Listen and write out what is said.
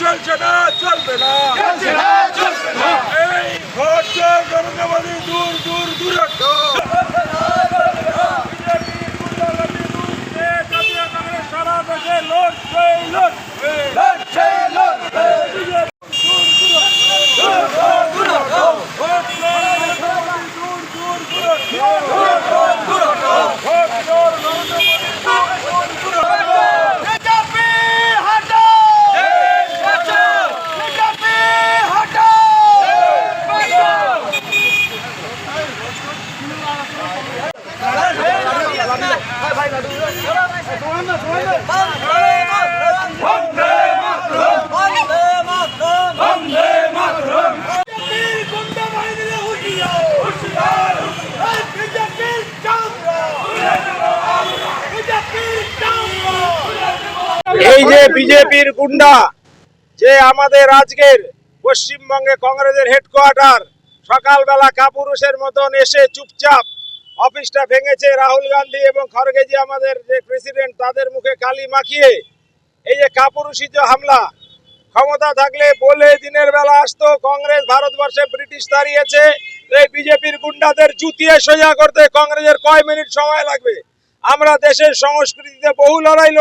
চলছে না চলবে না। চলবে না। এই ভোট চোর গণতাবাদী দূর দূর দূরত্ব সারা দেশে লড়ছে লড়ছে লড়ছে লড়ছে Yeah. এই যে বিজেপির গুন্ডা, যে আমাদের আজকের পশ্চিমবঙ্গে কংগ্রেসের হেডকোয়ার্টার সকালবেলা কাপুরুষের মতন এসে চুপচাপ অফিসটা ভেঙেছে রাহুল গান্ধী এবং খড়গেজি আমাদের যে প্রেসিডেন্ট তাদের মুখে কালি মাখিয়ে এই যে কাপুরুষিত হামলা ক্ষমতা থাকলে বলে দিনের বেলা আসতো, কংগ্রেস ভারতবর্ষে ব্রিটিশ দাঁড়িয়েছে, এই বিজেপির গুন্ডাদের জুতিয়ে সোজা করতে কংগ্রেসের কয় মিনিট সময় লাগবে আমরা দেশের সংস্কৃতিতে বহু লড়াই।